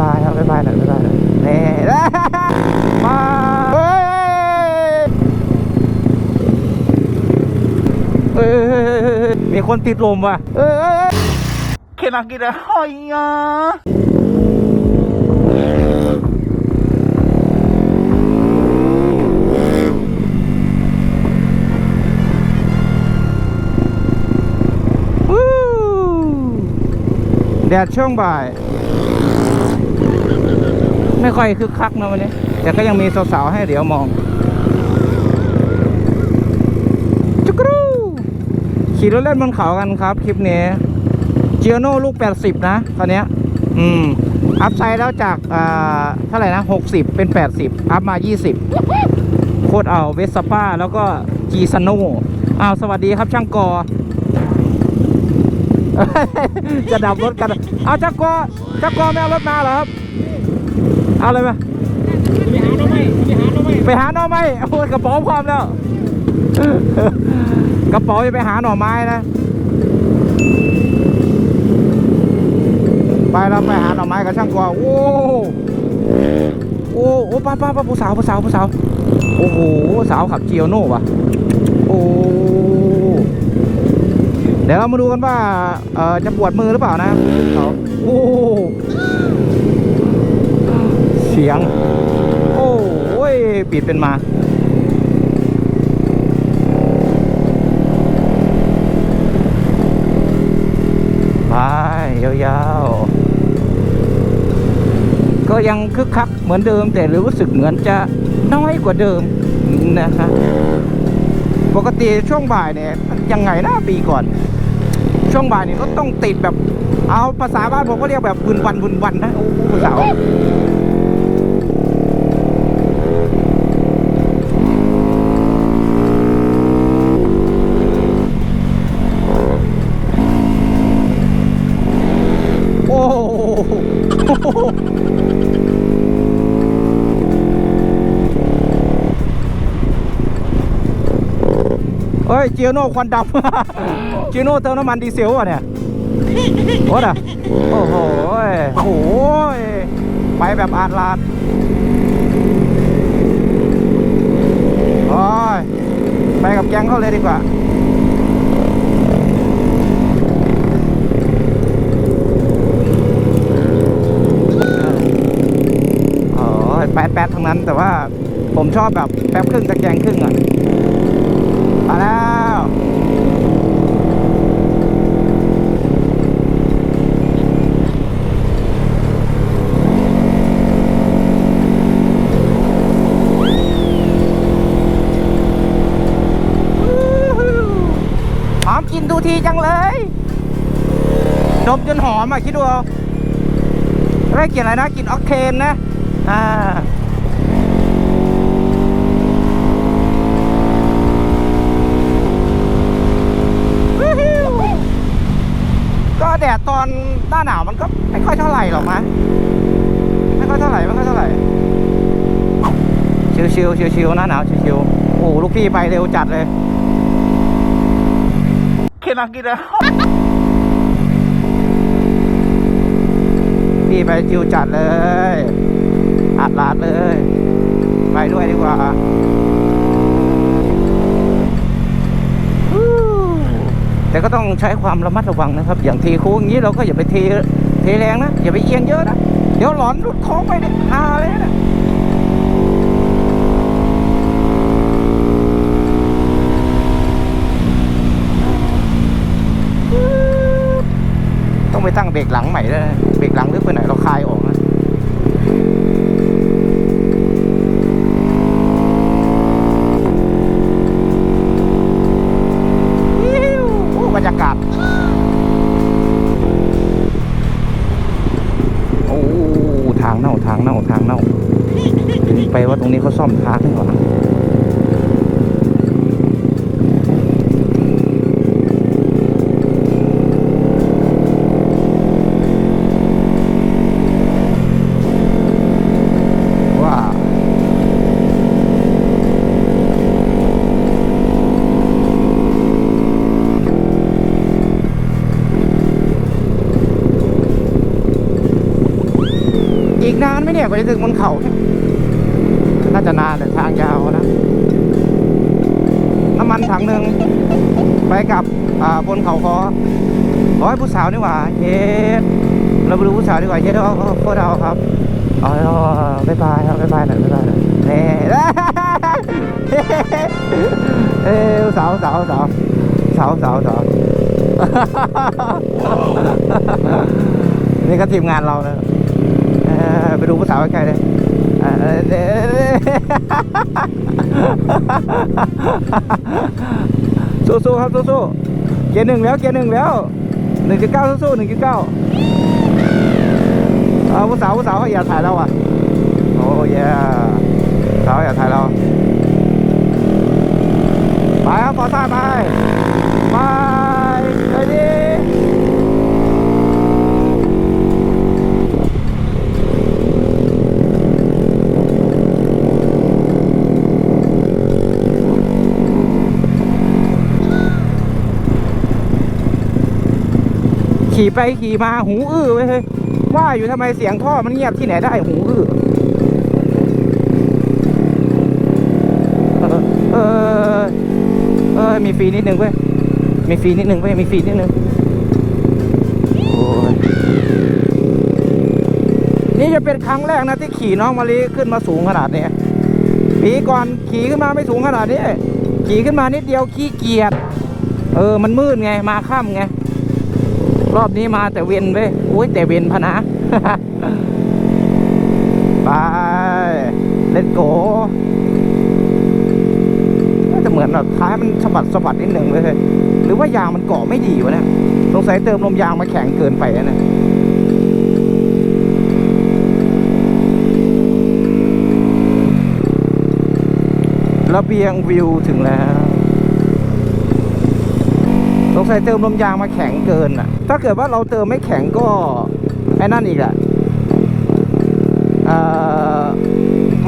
บายครับบ๊ายบายหน่อยบ๊ายบายหน่อยนี่มาเฮ้ยเฮ้ยเฮ้ยมีคนติดลมว่ะเอ้ยเอ้ยเอ้ยเคนักกินอะหอยอะวู้แดดช่วงบ่าย ไม่ค่อยคึกคักนะวันนี้ แต่ก็ยังมีสาวๆให้เดี๋ยวมองจุกรูขี่รถเล่นบนเขากันครับ คลิปนี้เจียโน่ลูก 80 นะตอนนี้อืม อัพไซด์แล้วจากอ่าเท่าไหร่นะ 60 เป็น 80 อัพมา 20 โคตรเอาเวสป้าแล้วก็จีซ n โนอ้าว สวัสดีครับช่างกอ จะดับรถกัน เอาช่างกอช่างกอไม่เอารถมาเหรอครับ เอาเลยไหมไปหาหน่อไม้โอ้ยกระเป๋าพร้อมแล้ว กระเป๋าจะไปหาหน่อไม้นะ ไปแล้วไปหาหน่อไม้กับช่างกวาโอ้โอ้โอ้ป้าป้าป้าผู้สาวผู้สาวผู้สาว โอ้โห สาวขับเจียวโน่ว่ะ โอ้เดี๋ยวเรามาดูกันว่าจะปวดมือหรือเปล่านะเขาโอ้ สียง โอ้ยปิดเป็นมาไปยาวๆ ก็ยังคึกคักเหมือนเดิม แต่รู้สึกเหมือนจะน้อยกว่าเดิมนะคะปกติช่วงบ่ายเนี่ยยังไงนะปีก่อน ช่วงบ่ายเนี่ยก็ต้องติดแบบเอาภาษาบ้านผมก็เรียกแบบบุนวันบุนวันนะโอ้โหสาว โอ้โหเฮ้ยเจียโน่ควันดำ เจียโน่เติมน้ำมันดีเซลอะเนี่ยโอ้ด่ะโอ้โหยโอ้โหยไปแบบอาดลาดโอ้ยไปกับแก๊งเขาเลยดีกว่าอ๋อแป๊ดแป๊ดทั้งนั้นแต่ว่าผมชอบแบบแป๊บครึ่งตะแกงครึ่งอะมาแล้วหอมกลินดูทีจังเลย ดมจนหอมอะคิดดูเอาไม่กลินอะไรนะกลินออกเทนนะอ่าก็แดดตอนหน้าหนาวมันก็ไม่ค่อยเท่าไหร่หรอกนะไม่ค่อยเท่าไหร่ไม่ค่อยเท่าไหร่ชิวชิวชิวๆหน้าหนาวชิวชิวๆโอ้ลูกพี่ไปเร็วจัดเลยเคนักกินอะ พี่ไปจิวจัดเลย อัดลาดเลย ไปด้วยดีกว่าแต่ก็ต้องใช้ความระมัดระวังนะครับ อย่างทีโค้งอย่างนี้เราก็อย่าไปทีทแรงนะ อย่าไปเอียงเยอะนะ เดี๋ยวหลอนรุดโค้งไปเนี่ยฮาเลยนะ ตั้งเบรกหลังใหม่ด้วเบรกหลังหรือไปไหนเราคลายออกนะอู้บรรยากาศโอ้ทางเน่าทางเน่าทางเน่าไปว่าตรงนี้เขาซ่อมทางให้ก่อนนะว้าว นานไหม เนี่ยกว่าจะถึงบนเขาเนี่ยน่าจะนานแต่ทางยาวนะ น้ำมันถังหนึ่งไปกับอบนเขาคอโอ้ยผู้สาวนี่หว่าเฮ็ดเราไปดูผู้สาวดีกว่าเฮ็ดเอาพวกเราครับอ๋อบ๊ายบายครับบ๊ายบายหน่อยบ๊ายบายหน่อยเน่เอ้สาวสาวสาวสาวสาวสาวนี่ก็ทีมงานเรานะ ไปดูผู้สาวใกล้ๆเลยสู้ๆครับสู้ๆเกียร์หนึ่งแล้วเกียร์หนึ่งแล้วหนึ่งจุดเก้าสู้ๆหนึ่งจุดเก้าเอาผู้สาวผู้สาวเขาอยากถ่ายเราอะโอ้ยสาวอยากถ่ายเราไปครับขอท่าไปไปไปดิ ขี่ไปขี่มาหูอื้อเว้ยเฮ้ยว่าอยู่ทำไมเสียงท่อมันเงียบที่ไหนได้หูอื้อเออเออเออมีฟรีนิดนึงเว้ยมีฟรีนิดนึงเว้ยมีฟรีนิดนึงนี่จะเป็นครั้งแรกนะที่ขี่น้องมะลิขึ้นมาสูงขนาดนี้ปีก่อนขี่ขึ้นมาไม่สูงขนาดนี้ขี่ขึ้นมานิดเดียวขี้เกียจเออมันมืดไงมาค่ำไง รอบนี้มาแต่เวียนเว้ยอุ้ยแต่เวียนพนะ ไปเล่นโกน่าจะเหมือนแบบท้ายมันสะบัดสะบัดนิดหนึ่งเลย หรือว่ายางมันเกาะไม่ดีวะเนี่ยสงสัยเติมลมยางมาแข็งเกินไปนะเนี่ยระเบียงวิวถึงแล้ว สงสัยเติมลมยางมาแข็งเกินอะ ถ้าเกิดว่าเราเติมไม่แข็งก็ไอ้นั่นอีกอะเอ่อ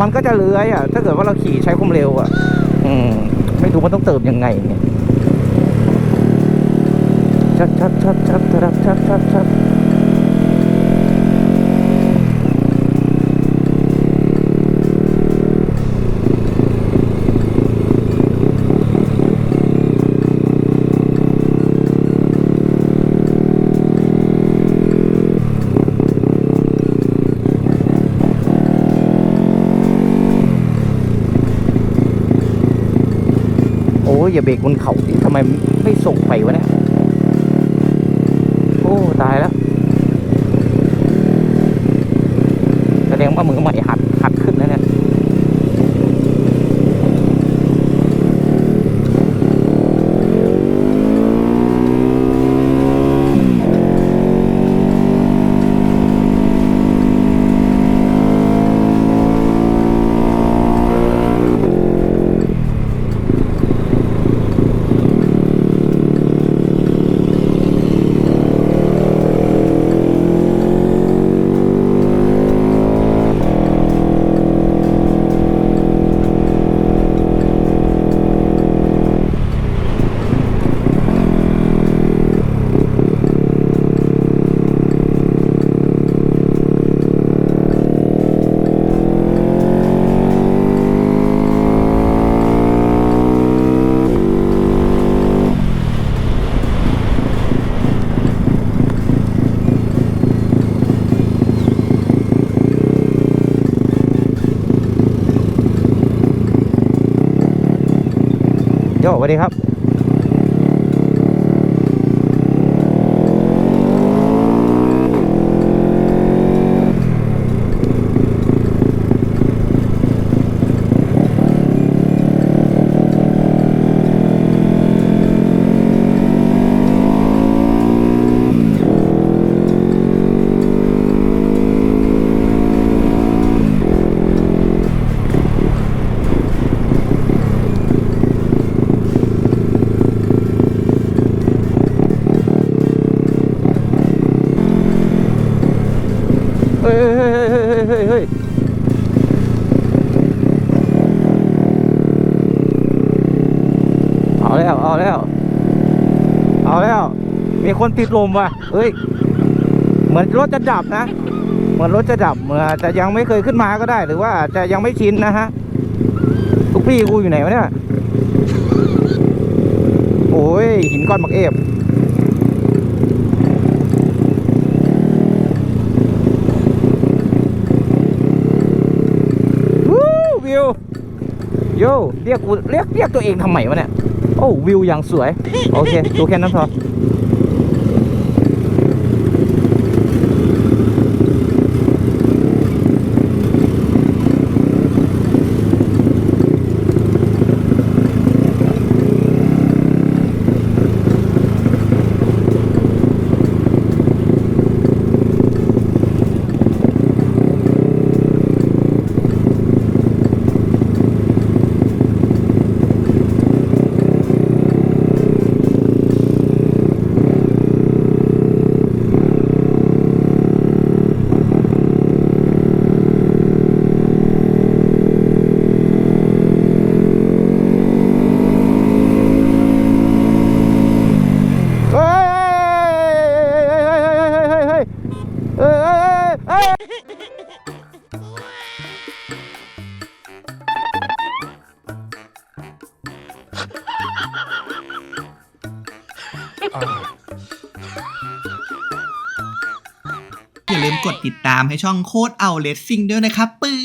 มันก็จะเลื้อยอะ ถ้าเกิดว่าเราขี่ใช้ความเร็วอะ อืม ไม่รู้มันต้องเติมยังไงเนี่ยชัดชัดชัดชัดชัดชัดชัด ยอย่าเบรกบนเขาดิทำไมไม่ส่งไปวะเนี่ย โอ้ ตายแล้ว แสดงว่ามือใหม่หัด เอาแล้ว มีคนติดลมว่ะเฮ้ย เหมือนรถจะดับนะ เหมือนรถจะดับเหมือนอจะยังไม่เคยขึ้นมาก็ได้ หรือว่าจะยังไม่ชินนะฮะลูกพี่กูอยู่ไหนวะเนี่ย โอ้ย หินก้อนบักเอฟวู้วิวโยเรียกกูเรียกเรียกตัวเองทำไมวะเนี่ย โอ้วิวอย่างสวย โอเคดูแค่นั้นพอ อย่าลืมกดติดตามให้ช่องโคดเอาเลสซิ่งด้วยนะครับปื้